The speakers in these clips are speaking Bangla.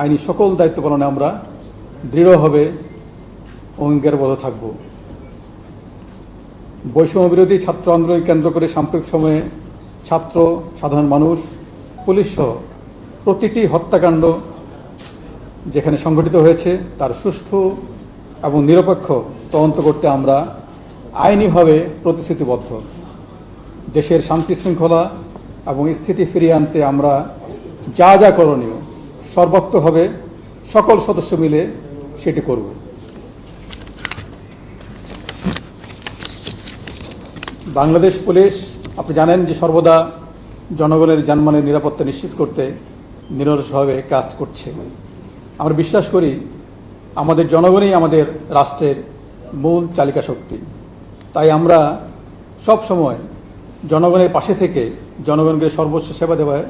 আইনি সকল দায়িত্ব পালনে আমরা দৃঢ়ভাবে অঙ্গীকারবদ্ধ থাকব। বৈষম্য বিরোধী ছাত্র আন্দোলন কেন্দ্র করে সাম্প্রতিক সময়ে ছাত্র, সাধারণ মানুষ, পুলিশ সহ প্রতিটি হত্যাকাণ্ড যেখানে সংঘটিত হয়েছে তার সুষ্ঠু এবং নিরপেক্ষ তদন্ত করতে আমরা আইনিভাবে প্রতিশ্রুতিবদ্ধ। দেশের শান্তি শৃঙ্খলা এবং স্থিতি ফিরিয়ে আনতে আমরা যা যা করণীয় সর্বাত্মকভাবে সকল সদস্য মিলে সেটি করব। বাংলাদেশ পুলিশ, আপনি জানেন যে সর্বদা জনগণের জানমালের নিরাপত্তা নিশ্চিত করতে নিরলসভাবে কাজ করছে। আমরা বিশ্বাস করি, আমাদের জনগণই আমাদের রাষ্ট্রের মূল চালিকা শক্তি। তাই আমরা সব সময় জনগণের পাশে থেকে জনগণকে সর্বোচ্চ সেবা দেওয়ায়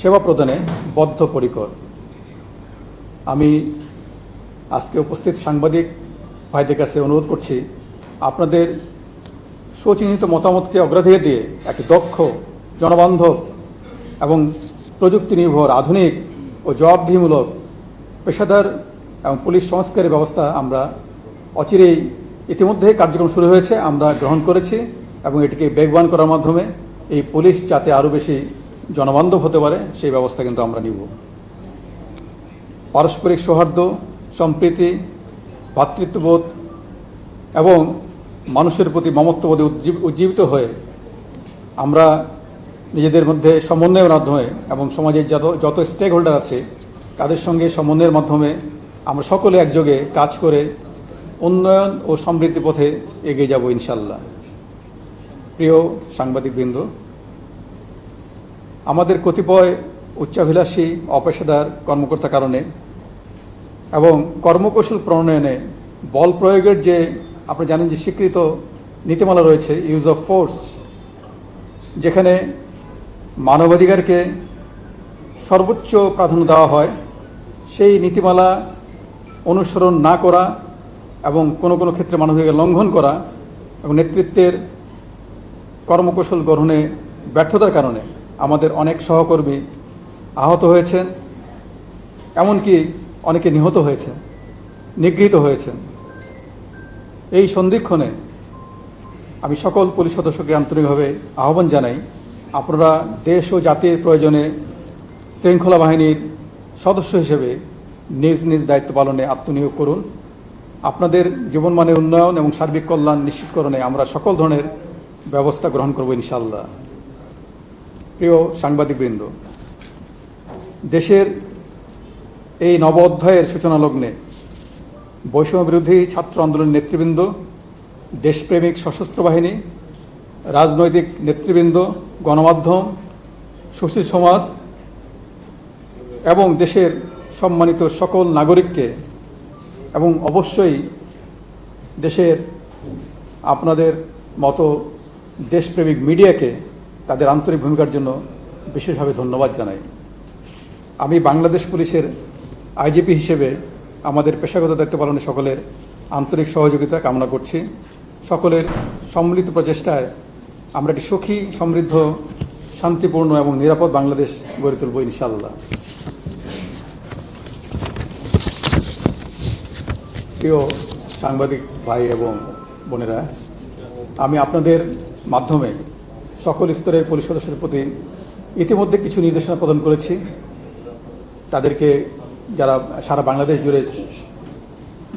সেবা প্রদানে বদ্ধপরিকর। আমি আজকে উপস্থিত সাংবাদিক ভাইদের কাছে অনুরোধ করছি, আপনাদের সুচিহ্নিত মতামতকে অগ্রাধিকার দিয়ে একটি দক্ষ জনবান্ধব এবং প্রযুক্তি নির্ভর আধুনিক ও জবাবদিহিমূলক পেশাদার এবং পুলিশ সংস্কারের ব্যবস্থা আমরা অচিরেই ইতিমধ্যে কার্যক্রম শুরু হয়েছে, আমরা গ্রহণ করেছি এবং এটিকে বেগবান করার মাধ্যমে এই পুলিশ যাতে আরও বেশি জনবান্ধব হতে পারে, সেই ব্যবস্থা কিন্তু আমরা নিব। পারস্পরিক সৌহার্দ্য, সম্প্রীতি ভ্রাতৃত্ববোধ এবং মানুষের প্রতি মমত্ববোধে উজ্জীবিত হয়ে আমরা নিজেদের মধ্যে সমন্বয়ের মাধ্যমে এবং সমাজের যত যত স্টেক হোল্ডার আছে, তাদের সঙ্গে সমন্বয়ের মাধ্যমে আমরা সকলে একযোগে কাজ করে উন্নয়ন ও সমৃদ্ধি পথে এগিয়ে যাব ইনশাল্লাহ প্রিয় সাংবাদিকবৃন্দ, আমাদের কতিপয় উচ্চাভিলাষী, অপেশাদার কর্মকর্তার কারণে এবং কর্মকৌশল প্রণয়নে বল প্রয়োগের যে, আপনি জানেন যে স্বীকৃত নীতিমালা রয়েছে ইউজ অফ ফোর্স যেখানে মানবাধিকারকে সর্বোচ্চ প্রাধান্য দেওয়া হয়, সেই নীতিমালা অনুসরণ না করা এবং কোনো কোনো ক্ষেত্রে মানবাধিকার লঙ্ঘন করা এবং নেতৃত্বের কর্মকৌশল গ্রহণে ব্যর্থতার কারণে আমাদের অনেক সহকর্মী আহত হয়েছেন, এমনকি অনেকে নিহত হয়েছেন, নিগৃহীত হয়েছেন। এই সন্ধিক্ষণে আমি সকল পুলিশ সদস্যকে আন্তরিকভাবে আহ্বান জানাই, আপনারা দেশ ও জাতির প্রয়োজনে শৃঙ্খলা বাহিনীর সদস্য হিসেবে নিজ নিজ দায়িত্ব পালনে আত্মনিয়োগ করুন। আপনাদের জীবনমানের উন্নয়ন এবং সার্বিক কল্যাণ নিশ্চিতকরণে আমরা সকল ধরনের ব্যবস্থা গ্রহণ করব ইনশাল্লাহ প্রিয় সাংবাদিকবৃন্দ দেশের এই নব অধ্যায়ের সূচনা লগ্নে বৈষম্য বিরোধী ছাত্র আন্দোলনের নেতৃবৃন্দ, দেশপ্রেমিক সশস্ত্র বাহিনী, রাজনৈতিক নেতৃবৃন্দ, গণমাধ্যম, সুশীল সমাজ এবং দেশের সম্মানিত সকল নাগরিককে এবং অবশ্যই দেশের আপনাদের মতো দেশপ্রেমিক মিডিয়াকে তাদের আন্তরিক ভূমিকার জন্য বিশেষভাবে ধন্যবাদ জানাই। আমি বাংলাদেশ পুলিশের আইজিপি হিসেবে আমাদের পেশাগত দায়িত্ব পালনে সকলের আন্তরিক সহযোগিতা কামনা করছি। সকলের সম্মিলিত প্রচেষ্টায় আমরা একটি সুখী, সমৃদ্ধ, শান্তিপূর্ণ এবং নিরাপদ বাংলাদেশ গড়ে তুলব ইনশাল্লাহ প্রিয় সাংবাদিক ভাই এবং বোনেরা, আমি আপনাদের মাধ্যমে সকল স্তরের পুলিশ সদস্যদের প্রতি ইতিমধ্যে কিছু নির্দেশনা প্রদান করেছি। তাদেরকে যারা সারা বাংলাদেশ জুড়ে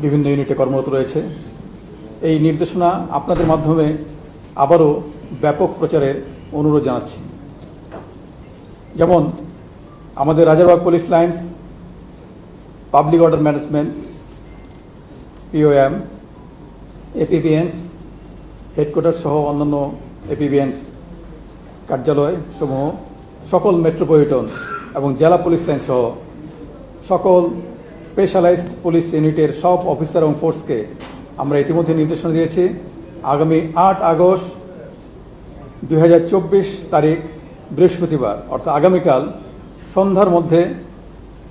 বিভিন্ন ইউনিটে কর্মরত রয়েছে, এই নির্দেশনা আপনাদের মাধ্যমে আবারও ব্যাপক প্রচারের অনুরোধ জানাচ্ছি। যেমন, আমাদের Rajarbagh police lines, public order management, POM, APBNs, headquarter সহ অন্যান্য এপিবিএনস কার্যালয় সমূহ, সকল মেট্রোপলিটন এবং জেলা পুলিশ লাইন সহ সকল স্পেশালাইজড পুলিশ ইউনিটের সব অফিসার এবং ফোর্সকে আমরা ইতিমধ্যে নির্দেশনা দিয়েছি। আগামী আট আগস্ট দু হাজার চব্বিশ তারিখ বৃহস্পতিবার, অর্থাৎ আগামীকাল সন্ধ্যার মধ্যে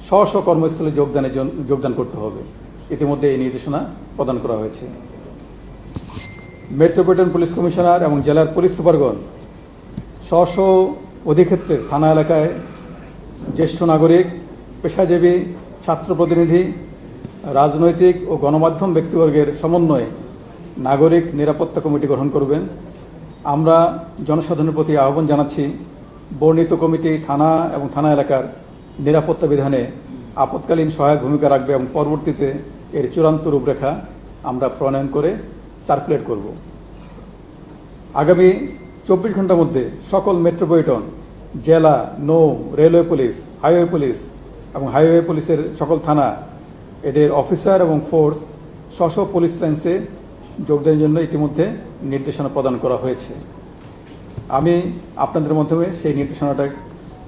স্ব স্ব কর্মস্থলে যোগদানের জন্য যোগদান করতে হবে। ইতিমধ্যে এই নির্দেশনা প্রদান করা হয়েছে। মেট্রোপলিটন পুলিশ কমিশনার এবং জেলার পুলিশ সুপারগণ স্ব স্ব অধিক্ষেত্রের থানা এলাকায় জ্যেষ্ঠ নাগরিক, পেশাজীবী, ছাত্র প্রতিনিধি, রাজনৈতিক ও গণমাধ্যম ব্যক্তিবর্গের সমন্বয়ে নাগরিক নিরাপত্তা কমিটি গঠন করবেন। আমরা জনসাধারণের প্রতি আহ্বান জানাচ্ছি, বর্ণিত কমিটি থানা এবং থানা এলাকার নিরাপত্তা বিধানে আপৎকালীন সহায়ক ভূমিকা রাখবে এবং পরবর্তীতে এর চূড়ান্ত রূপরেখা আমরা প্রণয়ন করে সার্কুলেট করব। আগামী চব্বিশ ঘণ্টার মধ্যে সকল মেট্রোপলিটন জেলা, নৌ, রেলওয়ে পুলিশ, হাইওয়ে পুলিশ এবং হাইওয়ে পুলিশের সকল থানা এদের অফিসার এবং ফোর্স স্ব পুলিশ লাইন্সে যোগদানের জন্য ইতিমধ্যে নির্দেশনা প্রদান করা হয়েছে। আমি আপনাদের মাধ্যমে সেই নির্দেশনাটা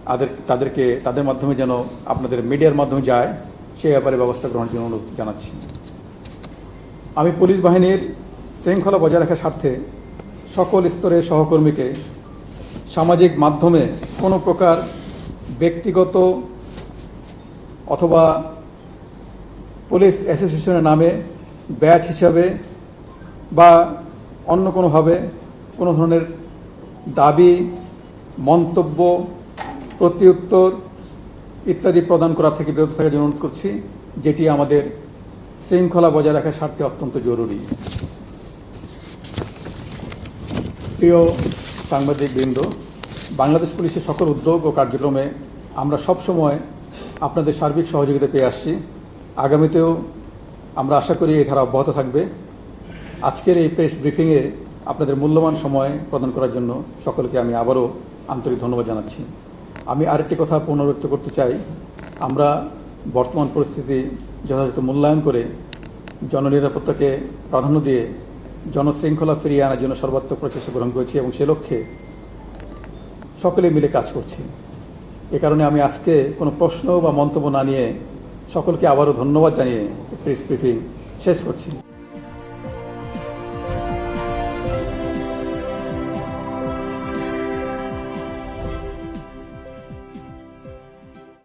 তাদের তাদেরকে, তাদের মাধ্যমে যেন আপনাদের মিডিয়ার মাধ্যমে যায় সেই ব্যাপারে ব্যবস্থা গ্রহণের জন্য অনুরোধ জানাচ্ছি। আমি পুলিশ বাহিনীর শৃঙ্খলা বজায় রাখার স্বার্থে সকল স্তরের সহকর্মীকে সামাজিক মাধ্যমে কোনো প্রকার ব্যক্তিগত অথবা পুলিশ অ্যাসোসিয়েশনের নামে ব্যাচ হিসাবে বা অন্য কোনোভাবে কোনো ধরনের দাবি, মন্তব্য, প্রত্যুত্তর ইত্যাদি প্রদান করা থেকে বিরত থাকার জন্য অনুরোধ করছি, যেটি আমাদের শৃঙ্খলা বজায় রাখার স্বার্থে অত্যন্ত জরুরি। প্রিয় সাংবাদিক বৃন্দ বাংলাদেশ পুলিশের সকল উদ্যোগ ও কার্যক্রমে আমরা সবসময় আপনাদের সার্বিক সহযোগিতা পেয়ে আসছি। আগামীতেও আমরা আশা করি এই ধারা অব্যাহত থাকবে। আজকের এই প্রেস ব্রিফিংয়ে আপনাদের মূল্যবান সময় প্রদান করার জন্য সকলকে আমি আবারও আন্তরিক ধন্যবাদ জানাচ্ছি। আমি আরেকটি কথা পুনরাবৃত্ত করতে চাই। আমরা বর্তমান পরিস্থিতি যথাযথ মূল্যায়ন করে জননিরাপত্তাকে প্রাধান্য দিয়ে জনশৃঙ্খলা ফিরিয়ে আনার জন্য সর্বাত্মক প্রচেষ্টা গ্রহণ করেছি এবং সে লক্ষ্যে সকলে মিলে কাজ করছি। এ কারণে আমি আজকে কোনো প্রশ্ন বা মন্তব্য না নিয়ে সকলকে আবারও ধন্যবাদ জানিয়ে প্রেস ব্রিফিং শেষ করছি।